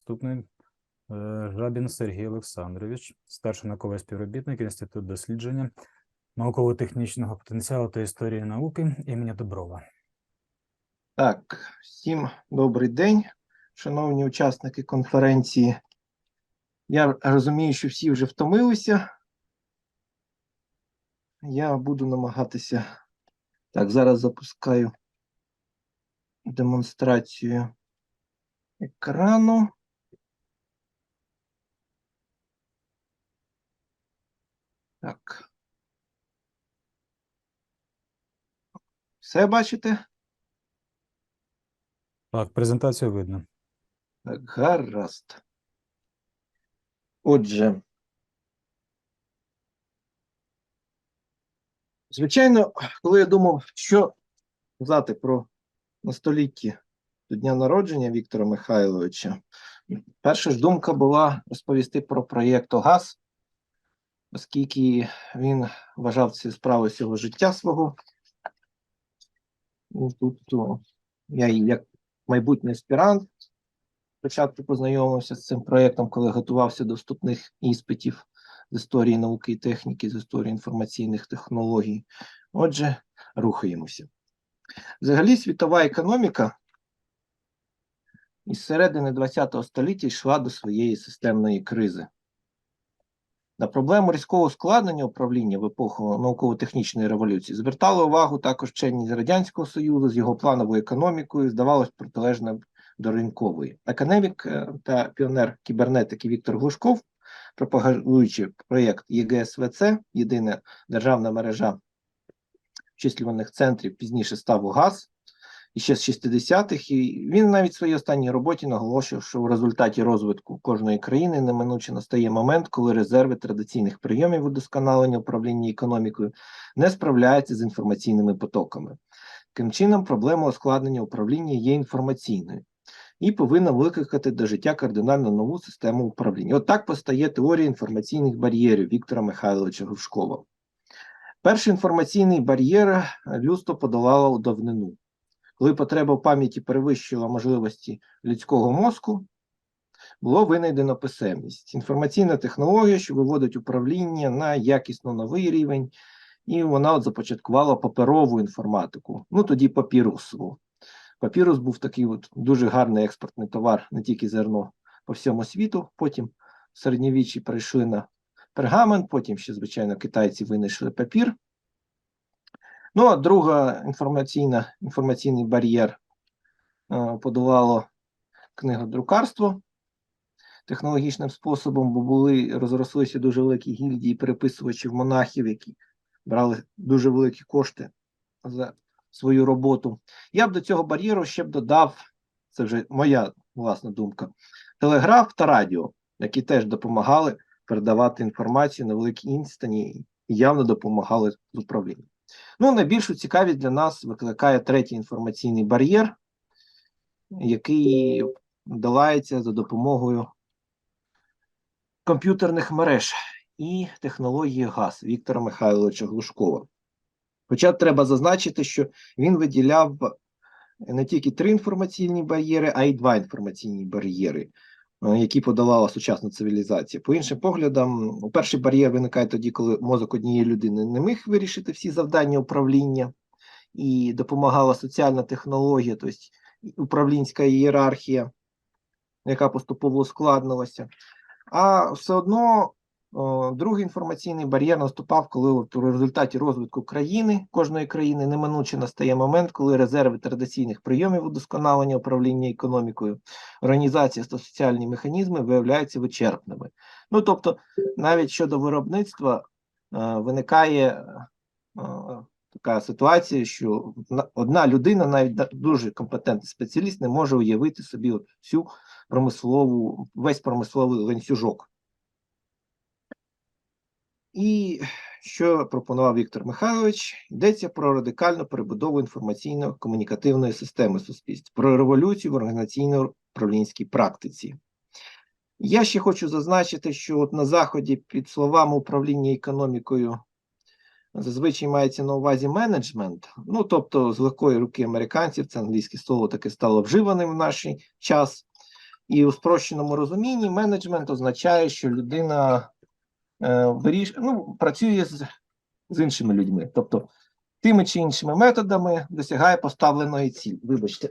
Наступний е, Жабін Сергій Олександрович, старший науковий співробітник Інституту дослідження науково-технічного потенціалу та історії науки імені Доброва. Так, всім добрий день, шановні учасники конференції. Я розумію, що всі вже втомилися. Я буду намагатися. Так, зараз запускаю демонстрацію екрану. Так. Все бачите? Так, презентацію видно. Так, гаразд. Отже. Звичайно, коли я думав, що сказати про на столітті до дня народження Віктора Михайловича, перша ж думка була розповісти про проєкт ОГАЗ, оскільки він вважав ці справи всього життя свого. Ну, Тут о, я як майбутній аспірант спочатку познайомився з цим проєктом, коли готувався до вступних іспитів з історії науки і техніки, з історії інформаційних технологій. Отже, рухаємося. Взагалі, світова економіка із середини ХХ століття йшла до своєї системної кризи. На проблему різкого ускладнення управління в епоху науково-технічної революції звертали увагу також вчені з Радянського Союзу з його плановою економікою, здавалось, протилежна до ринкової. Академік е, та піонер кібернетики Віктор Глушков, пропагуючи проєкт ЄГСВЦ, єдина державна мережа вчислюваних центрів, пізніше став УГАЗ, і ще з 60-х, і він навіть в своїй останній роботі наголошував, що в результаті розвитку кожної країни неминуче настає момент, коли резерви традиційних прийомів удосконалення управління економікою не справляються з інформаційними потоками. Таким чином, проблема ускладнення управління є інформаційною і повинна викликати до життя кардинально нову систему управління. От так постає теорія інформаційних бар'єрів Віктора Михайловича Грушкова. Перший інформаційний бар'єр людство подолало у давнину. Коли потреба в пам'яті перевищила можливості людського мозку, було винайдено писемність. Інформаційна технологія, що виводить управління на якісно новий рівень, і вона от започаткувала паперову інформатику, ну тоді папірусову. Папірус був такий от дуже гарний експортний товар, не тільки зерно по всьому світу. Потім в середньовіччі перейшли на пергамент, потім ще, звичайно, китайці винайшли папір. Ну, а друга інформаційна, інформаційний бар'єр е, подолало книгодрукарство технологічним способом, бо були розрослися дуже великі гільдії переписувачів монахів, які брали дуже великі кошти за свою роботу. Я б до цього бар'єру ще б додав, це вже моя власна думка, телеграф та радіо, які теж допомагали передавати інформацію на великій інстані і явно допомагали з управлінням. Ну, найбільшу цікавість для нас викликає третій інформаційний бар'єр, який долається за допомогою комп'ютерних мереж і технології ГАЗ Віктора Михайловича Глушкова. Хоча треба зазначити, що він виділяв не тільки три інформаційні бар'єри, а й два інформаційні бар'єри, які подолала сучасна цивілізація. По іншим поглядам, перший бар'єр виникає тоді, коли мозок однієї людини не міг вирішити всі завдання управління і допомагала соціальна технологія, тобто управлінська ієрархія, яка поступово ускладнилася. А все одно другий інформаційний бар'єр наступав, коли у результаті розвитку країни, кожної країни, неминуче настає момент, коли резерви традиційних прийомів удосконалення управління економікою, організація та соціальні механізми виявляються вичерпними. Ну тобто, навіть щодо виробництва е, виникає е, така ситуація, що одна людина, навіть дуже компетентний спеціаліст, не може уявити собі всю промислову, весь промисловий ланцюжок. І що пропонував Віктор Михайлович? Йдеться про радикальну перебудову інформаційно-комунікативної системи суспільства, про революцію в організаційно-управлінській практиці. Я ще хочу зазначити, що от на Заході під словами управління економікою зазвичай мається на увазі менеджмент, ну тобто з легкої руки американців, це англійське слово таке стало вживаним в наш час. І у спрощеному розумінні менеджмент означає, що людина виріш... ну, працює з, з іншими людьми. Тобто тими чи іншими методами досягає поставленої цілі. Вибачте.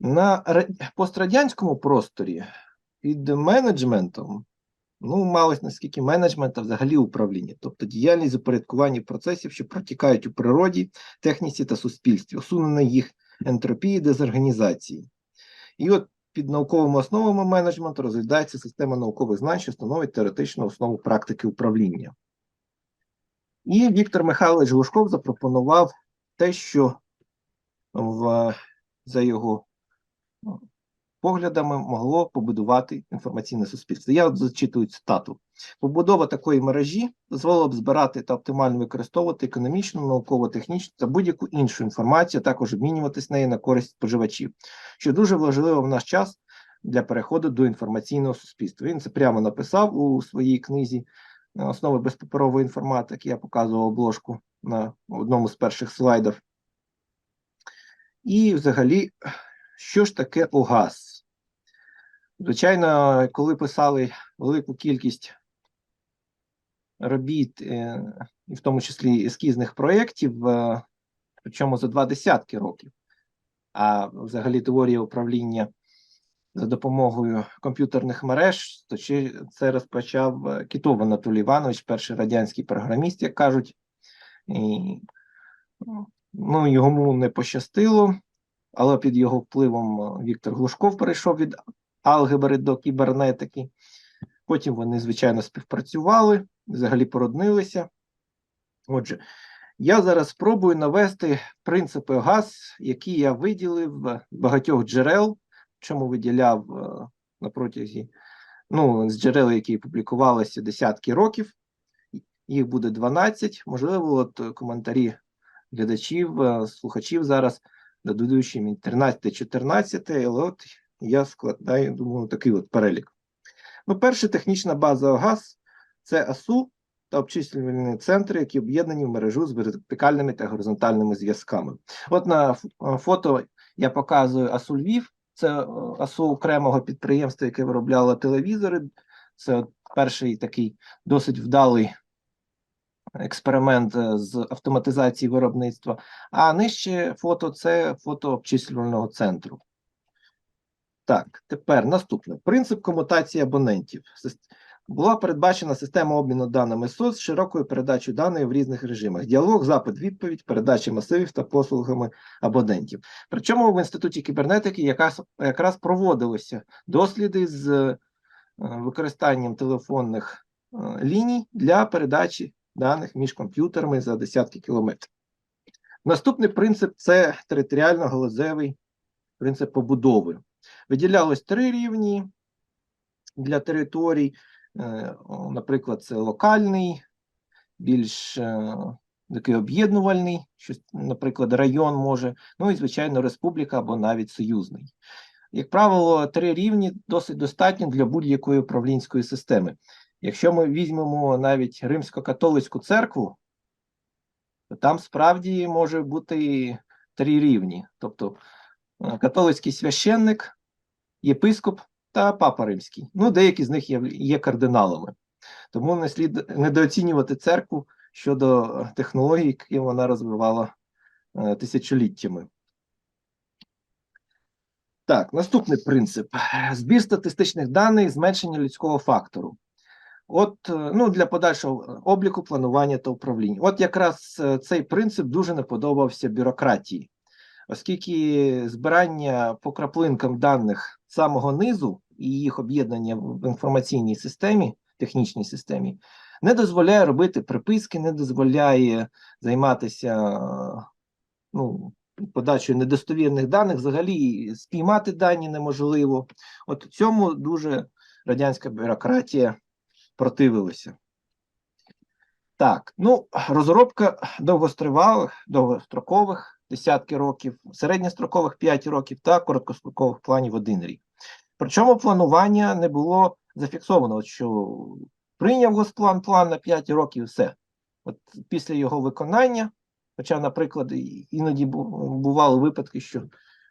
На пострадянському просторі під менеджментом, ну, малось наскільки менеджмент, а взагалі управління, тобто діяльність упорядкування процесів, що протікають у природі, техніці та суспільстві, усунення їх ентропії, дезорганізації. І от під науковими основами менеджменту розглядається система наукових знань, що становить теоретичну основу практики управління. І Віктор Михайлович Глушков запропонував те, що в, за його ну, поглядами могло побудувати інформаційне суспільство. Я зачитую цитату. Побудова такої мережі дозволила б збирати та оптимально використовувати економічну, науково-технічну та будь-яку іншу інформацію, а також обмінюватись нею на користь споживачів, що дуже важливо в наш час для переходу до інформаційного суспільства. Він це прямо написав у своїй книзі Основи безпаперової інформатики. Я показував обложку на одному з перших слайдів. І взагалі, що ж таке ОГАЗ? Звичайно, коли писали велику кількість робіт, е, і в тому числі ескізних проєктів, е, причому за два десятки років, а взагалі теорія управління за допомогою комп'ютерних мереж, то ще це розпочав е, Кітов Анатолій Іванович, перший радянський програміст, як кажуть. І, ну, йому не пощастило, але під його впливом е, Віктор Глушков перейшов від алгебри до кібернетики. Потім вони, звичайно, співпрацювали, взагалі породнилися. Отже, я зараз спробую навести принципи ГАЗ, які я виділив багатьох джерел, чому виділяв е, на протязі ну, з джерел, які публікувалися десятки років. Їх буде 12. Можливо, от коментарі глядачів, е, слухачів зараз дадуть їм 13-14, але от я складаю, думаю, такий от перелік. Ну, перша технічна база ОГАЗ це АСУ та обчислювальні центри, які об'єднані в мережу з вертикальними та горизонтальними зв'язками. От на е, фото я показую АСУ Львів, це е, АСУ окремого підприємства, яке виробляло телевізори. Це от перший такий досить вдалий експеримент е, з автоматизації виробництва. А нижче фото це фото обчислювального центру. Так, тепер наступне. Принцип комутації абонентів. Була передбачена система обміну даними СОС з широкою передачею даних в різних режимах: діалог, запит, відповідь, передача масивів та послугами абонентів. Причому в інституті кібернетики якраз, якраз проводилися досліди з е, використанням телефонних е, ліній для передачі даних між комп'ютерами за десятки кілометрів. Наступний принцип це територіально-галузевий принцип побудови. Виділялось три рівні для територій. Е, Наприклад, це локальний, більш е, такий об'єднувальний, наприклад, район може, ну і, звичайно, республіка або навіть союзний. Як правило, три рівні досить достатньо для будь-якої управлінської системи. Якщо ми візьмемо навіть римсько-католицьку церкву, то там справді може бути три рівні. Тобто е, католицький священник, єпископ та папа римський. Ну, деякі з них є, є кардиналами. Тому не слід недооцінювати церкву щодо технологій, які вона розвивала е, тисячоліттями. Так, наступний принцип: збір статистичних даних, зменшення людського фактору. От е, ну для подальшого обліку, планування та управління. От якраз е, цей принцип дуже не подобався бюрократії, оскільки збирання по краплинкам даних самого низу і їх об'єднання в інформаційній системі, технічній системі, не дозволяє робити приписки, не дозволяє займатися е, ну, подачею недостовірних даних, взагалі спіймати дані неможливо. От цьому дуже радянська бюрократія противилися. Так, ну, розробка довгостривалих, довгострокових десятки років, середньострокових 5 років та короткострокових планів 1 рік. Причому планування не було зафіксовано, що прийняв госплан план на 5 років і все. От після його виконання Хоча, наприклад, іноді бували випадки, що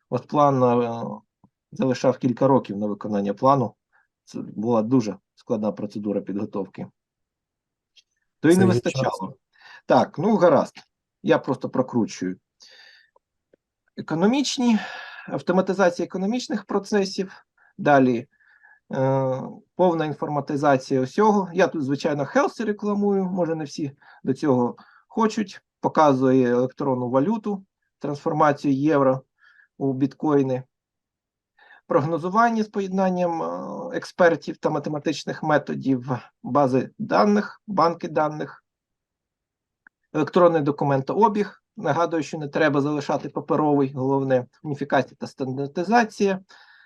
от план е, залишав кілька років на виконання плану. Це була дуже складна процедура підготовки. То і не вистачало. Так, ну гаразд. Я просто прокручую. Економічні, автоматизація економічних процесів. Далі е, повна інформатизація усього. Я тут, звичайно, Healthy рекламую, може, не всі до цього хочуть. Показує електронну валюту, трансформацію євро у біткоїни. Прогнозування з поєднанням е, експертів та математичних методів, бази даних, банки даних, електронний документообіг. Нагадую, що не треба залишати паперовий, головне уніфікація та стандартизація,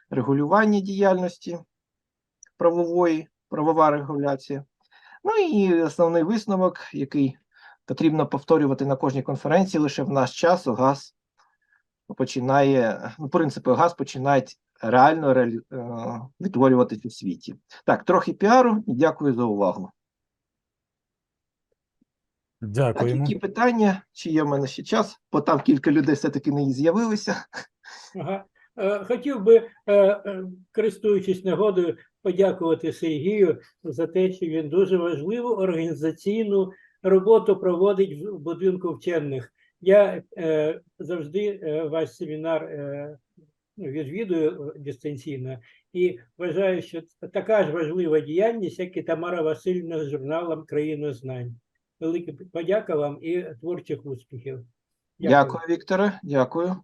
регулювання діяльності правової, правова регуляція. Ну і основний висновок, який потрібно повторювати на кожній конференції, лише в наш час газ починає, ну, принципи газ починають реально реалі, е, відтворюватись у світі. Так, трохи піару і дякую за увагу. Так, які питання? Чи є в мене ще час? Бо там кілька людей все-таки не з'явилися. Ага. Е, Хотів би, е, користуючись нагодою, подякувати Сергію за те, що він дуже важливу організаційну роботу проводить в будинку вчених. Я завжди ваш семінар ну, відвідую е, дистанційно і вважаю, що така ж важлива діяльність, як і Тамара Васильівна з журналом Країна знань. Велике подяка вам і творчих успіхів. Дякую, Вікторе. Дякую.